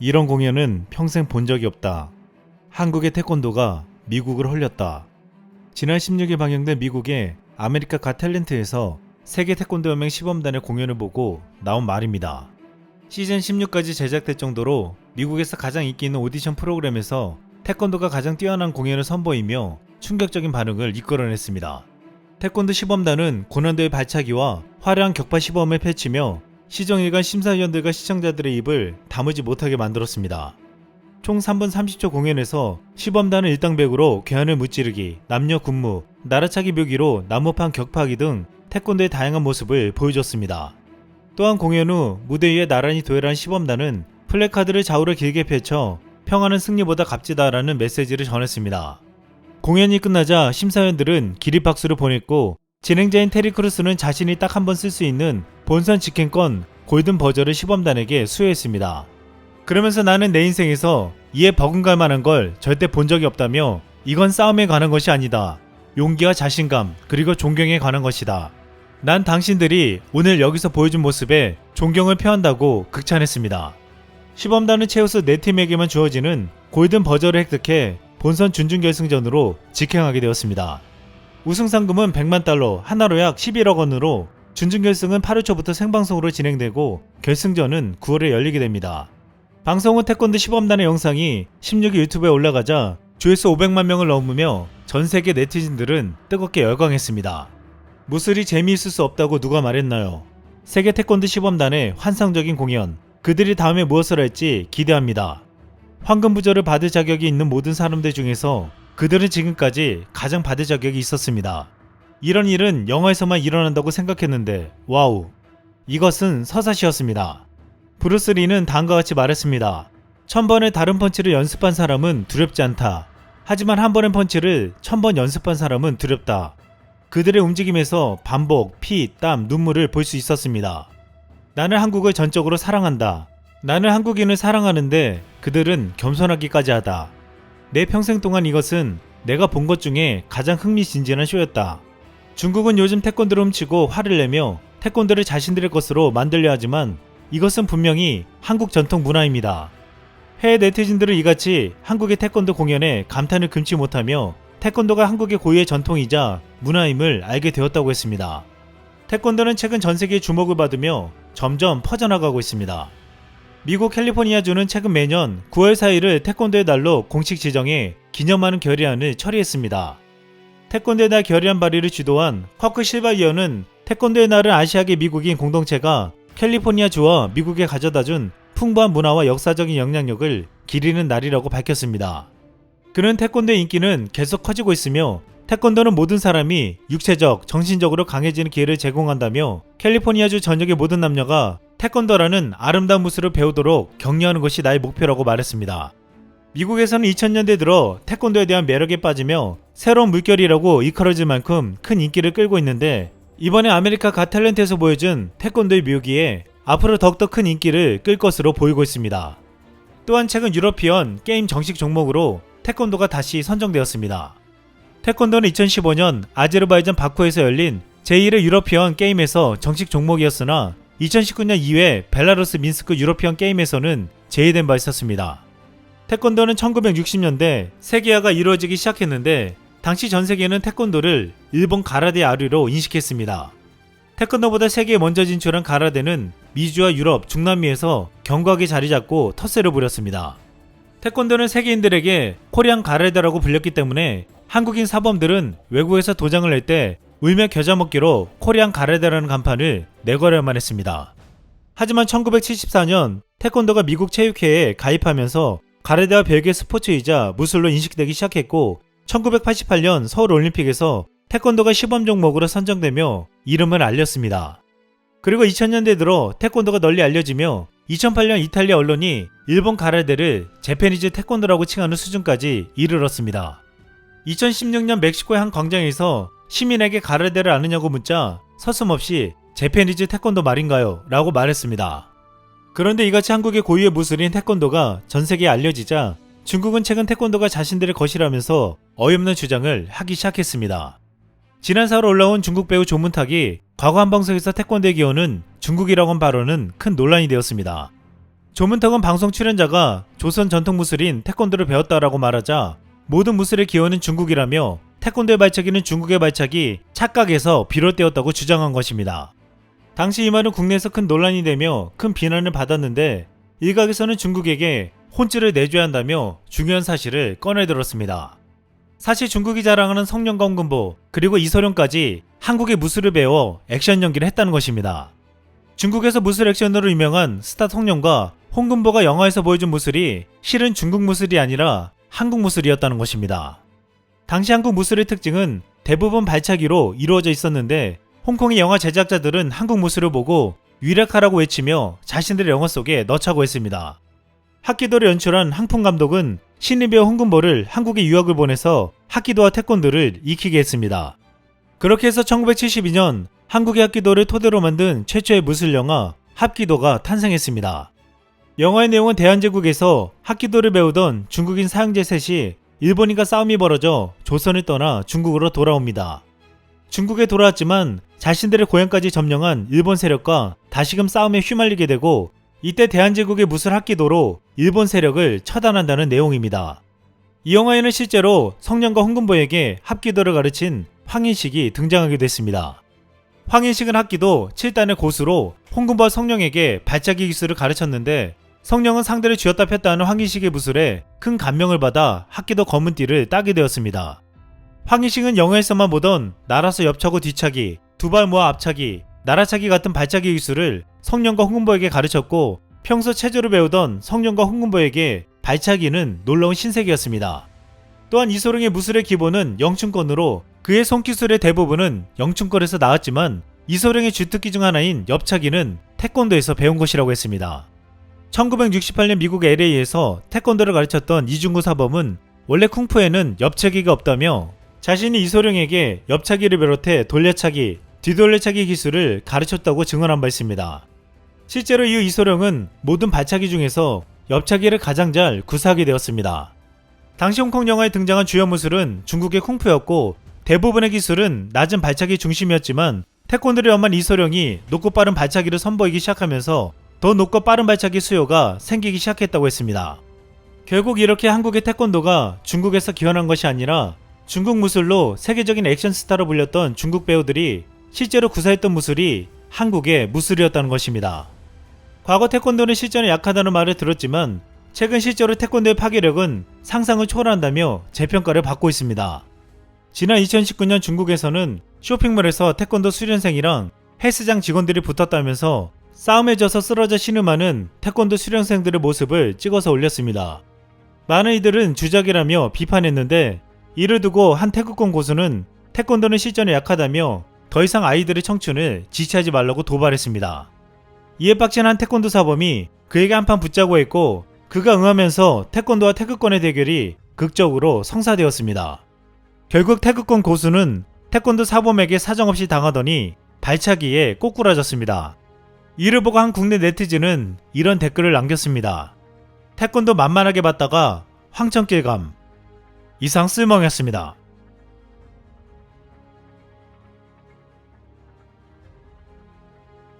이런 공연은 평생 본 적이 없다. 한국의 태권도가 미국을 홀렸다. 지난 16일 방영된 미국의 아메리카 가 탤런트에서 세계 태권도 연맹 시범단의 공연을 보고 나온 말입니다. 시즌 16까지 제작될 정도로 미국에서 가장 인기 있는 오디션 프로그램에서 태권도가 가장 뛰어난 공연을 선보이며 충격적인 반응을 이끌어냈습니다. 태권도 시범단은 고난도의 발차기와 화려한 격파 시범을 펼치며 시정일관 심사위원들과 시청자들의 입을 다무지 못하게 만들었습니다. 총 3분 30초 공연에서 시범단은 일당백으로 괴한을 무찌르기, 남녀 군무, 나라차기 묘기로 나무판 격파하기 등 태권도의 다양한 모습을 보여줬습니다. 또한 공연 후 무대 위에 나란히 도열한 시범단은 플래카드를 좌우로 길게 펼쳐 평화는 승리보다 값지다라는 메시지를 전했습니다. 공연이 끝나자 심사위원들은 기립박수를 보냈고 진행자인 테리 크루스는 자신이 딱 한 번 쓸 수 있는 본선 직행권 골든 버저를 시범단에게 수여했습니다. 그러면서 나는 내 인생에서 이에 버금갈 만한 걸 절대 본 적이 없다며 이건 싸움에 관한 것이 아니다. 용기와 자신감 그리고 존경에 관한 것이다. 난 당신들이 오늘 여기서 보여준 모습에 존경을 표한다고 극찬했습니다. 시범단은 최우수 4팀에게만 주어지는 골든 버저를 획득해 본선 준중결승전으로 직행하게 되었습니다. 우승 상금은 100만 달러, 하나로 약 11억 원으로 준중결승은 8월 초부터 생방송으로 진행되고 결승전은 9월에 열리게 됩니다. 방송 후 태권도 시범단의 영상이 16일 유튜브에 올라가자 조회수 500만 명을 넘으며 전 세계 네티즌들은 뜨겁게 열광했습니다. 무술이 재미있을 수 없다고 누가 말했나요? 세계 태권도 시범단의 환상적인 공연, 그들이 다음에 무엇을 할지 기대합니다. 황금 부저를 받을 자격이 있는 모든 사람들 중에서 그들은 지금까지 가장 받을 자격이 있었습니다. 이런 일은 영화에서만 일어난다고 생각했는데 와우. 이것은 서사시였습니다. 브루스 리는 다음과 같이 말했습니다. 천 번의 다른 펀치를 연습한 사람은 두렵지 않다. 하지만 한 번의 펀치를 천번 연습한 사람은 두렵다. 그들의 움직임에서 반복, 피, 땀, 눈물을 볼 수 있었습니다. 나는 한국을 전적으로 사랑한다. 나는 한국인을 사랑하는데 그들은 겸손하기까지 하다. 내 평생 동안 이것은 내가 본 것 중에 가장 흥미진진한 쇼였다. 중국은 요즘 태권도를 훔치고 화를 내며 태권도를 자신들의 것으로 만들려 하지만 이것은 분명히 한국 전통 문화입니다. 해외 네티즌들은 이같이 한국의 태권도 공연에 감탄을 금치 못하며 태권도가 한국의 고유의 전통이자 문화임을 알게 되었다고 했습니다. 태권도는 최근 전 세계의 주목을 받으며 점점 퍼져나가고 있습니다. 미국 캘리포니아주는 최근 매년 9월 4일을 태권도의 날로 공식 지정해 기념하는 결의안을 처리했습니다. 태권도의 날 결의안 발의를 주도한 커크 실바 위원은 태권도의 날은 아시아계 미국인 공동체가 캘리포니아주와 미국에 가져다준 풍부한 문화와 역사적인 영향력을 기리는 날이라고 밝혔습니다. 그는 태권도의 인기는 계속 커지고 있으며 태권도는 모든 사람이 육체적, 정신적으로 강해지는 기회를 제공한다며 캘리포니아주 전역의 모든 남녀가 태권도라는 아름다운 무술을 배우도록 격려하는 것이 나의 목표라고 말했습니다. 미국에서는 2000년대 들어 태권도에 대한 매력에 빠지며 새로운 물결이라고 이끌어질 만큼 큰 인기를 끌고 있는데 이번에 아메리카 가 탤런트에서 보여준 태권도의 묘기에 앞으로 더욱더 큰 인기를 끌 것으로 보이고 있습니다. 또한 최근 유러피언 게임 정식 종목으로 태권도가 다시 선정되었습니다. 태권도는 2015년 아제르바이잔 바쿠에서 열린 제1회 유러피언 게임에서 정식 종목이었으나 2019년 2회 벨라루스 민스크 유러피언 게임에서는 제외된 바 있었습니다. 태권도는 1960년대 세계화가 이루어지기 시작했는데 당시 전 세계는 태권도를 일본 가라데 아류로 인식했습니다. 태권도보다 세계에 먼저 진출한 가라데는 미주와 유럽, 중남미에서 견고하게 자리 잡고 텃세를 부렸습니다. 태권도는 세계인들에게 코리안 가라데라고 불렸기 때문에 한국인 사범들은 외국에서 도장을 낼 때 울며 겨자 먹기로 코리안 가라데라는 간판을 내걸어야만 했습니다. 하지만 1974년 태권도가 미국 체육회에 가입하면서 가라데와 별개 스포츠이자 무술로 인식되기 시작했고 1988년 서울 올림픽에서 태권도가 시범 종목으로 선정되며 이름을 알렸습니다. 그리고 2000년대 들어 태권도가 널리 알려지며 2008년 이탈리아 언론이 일본 가라데를 재패니즈 태권도라고 칭하는 수준까지 이르렀습니다. 2016년 멕시코의 한 광장에서 시민에게 가라데를 아느냐고 묻자 서슴없이 재패니즈 태권도 말인가요? 라고 말했습니다. 그런데 이같이 한국의 고유의 무술인 태권도가 전 세계에 알려지자 중국은 최근 태권도가 자신들의 것이라면서 어이없는 주장을 하기 시작했습니다. 지난 4월 올라온 중국 배우 조문탁이 과거 한 방송에서 태권도의 기원은 중국이라고 한 발언은 큰 논란이 되었습니다. 조문턱은 방송 출연자가 조선 전통 무술인 태권도를 배웠다라고 말하자 모든 무술의 기원은 중국이라며 태권도의 발차기는 중국의 발차기 착각에서 비롯되었다고 주장한 것입니다. 당시 이 말은 국내에서 큰 논란이 되며 큰 비난을 받았는데 일각에서는 중국에게 혼쭐을 내줘야 한다며 중요한 사실을 꺼내들었습니다. 사실 중국이 자랑하는 성령과 홍금보 그리고 이소룡까지 한국의 무술을 배워 액션 연기를 했다는 것입니다. 중국에서 무술 액션으로 유명한 스타 성령과 홍금보가 영화에서 보여준 무술이 실은 중국 무술이 아니라 한국 무술이었다는 것입니다. 당시 한국 무술의 특징은 대부분 발차기로 이루어져 있었는데 홍콩의 영화 제작자들은 한국 무술을 보고 위력하라고 외치며 자신들의 영화 속에 넣자고 했습니다. 학기도를 연출한 항풍 감독은 신인 배우 홍금보를 한국에 유학을 보내서 학기도와 태권도를 익히게 했습니다. 그렇게 해서 1972년 한국의 학기도를 토대로 만든 최초의 무술 영화 합기도가 탄생했습니다. 영화의 내용은 대한제국에서 합기도를 배우던 중국인 사형제 셋이 일본인과 싸움이 벌어져 조선을 떠나 중국으로 돌아옵니다. 중국에 돌아왔지만 자신들의 고향까지 점령한 일본 세력과 다시금 싸움에 휘말리게 되고 이때 대한제국의 무술 합기도로 일본 세력을 처단한다는 내용입니다. 이 영화에는 실제로 성령과 홍금보에게 합기도를 가르친 황인식이 등장하기도 했습니다. 황인식은 합기도 7단의 고수로 홍금보와 성령에게 발차기 기술을 가르쳤는데 성령은 상대를 쥐었다 폈다 하는 황인식의 무술에 큰 감명을 받아 합기도 검은 띠를 따게 되었습니다. 황인식은 영화에서만 보던 날아서 옆차고 뒤차기, 두 발 모아 앞차기, 나라차기 같은 발차기 기술을 성령과 홍금보에게 가르쳤고 평소 체조를 배우던 성령과 홍금보에게 발차기는 놀라운 신세계였습니다. 또한 이소룡의 무술의 기본은 영춘권으로 그의 손기술의 대부분은 영춘권에서 나왔지만 이소룡의 주특기 중 하나인 옆차기는 태권도에서 배운 것이라고 했습니다. 1968년 미국 LA에서 태권도를 가르쳤던 이중구 사범은 원래 쿵푸에는 옆차기가 없다며 자신이 이소룡에게 옆차기를 비롯해 돌려차기, 뒤돌려차기 기술을 가르쳤다고 증언한 바 있습니다. 실제로 이후 이소룡은 모든 발차기 중에서 옆차기를 가장 잘 구사하게 되었습니다. 당시 홍콩 영화에 등장한 주요 무술은 중국의 쿵푸였고 대부분의 기술은 낮은 발차기 중심이었지만 태권도를 엄한 이소룡이 높고 빠른 발차기를 선보이기 시작하면서 더 높고 빠른 발차기 수요가 생기기 시작했다고 했습니다. 결국 이렇게 한국의 태권도가 중국에서 기원한 것이 아니라 중국 무술로 세계적인 액션 스타로 불렸던 중국 배우들이 실제로 구사했던 무술이 한국의 무술이었다는 것입니다. 과거 태권도는 실전에 약하다는 말을 들었지만 최근 실제로 태권도의 파괴력은 상상을 초월한다며 재평가를 받고 있습니다. 지난 2019년 중국에서는 쇼핑몰에서 태권도 수련생이랑 헬스장 직원들이 붙었다면서 싸움에 져서 쓰러져 신음하는 태권도 수련생들의 모습을 찍어서 올렸습니다. 많은 이들은 주작이라며 비판했는데 이를 두고 한 태극권 고수는 태권도는 실전에 약하다며 더 이상 아이들의 청춘을 지체하지 말라고 도발했습니다. 이에 빡친 한 태권도 사범이 그에게 한판 붙자고 했고 그가 응하면서 태권도와 태극권의 대결이 극적으로 성사되었습니다. 결국 태극권 고수는 태권도 사범에게 사정없이 당하더니 발차기에 꼬꾸라졌습니다. 이를 보고 한 국내 네티즌은 이런 댓글을 남겼습니다. 태권도 만만하게 봤다가 황천길 감. 이상 쓸멍이었습니다.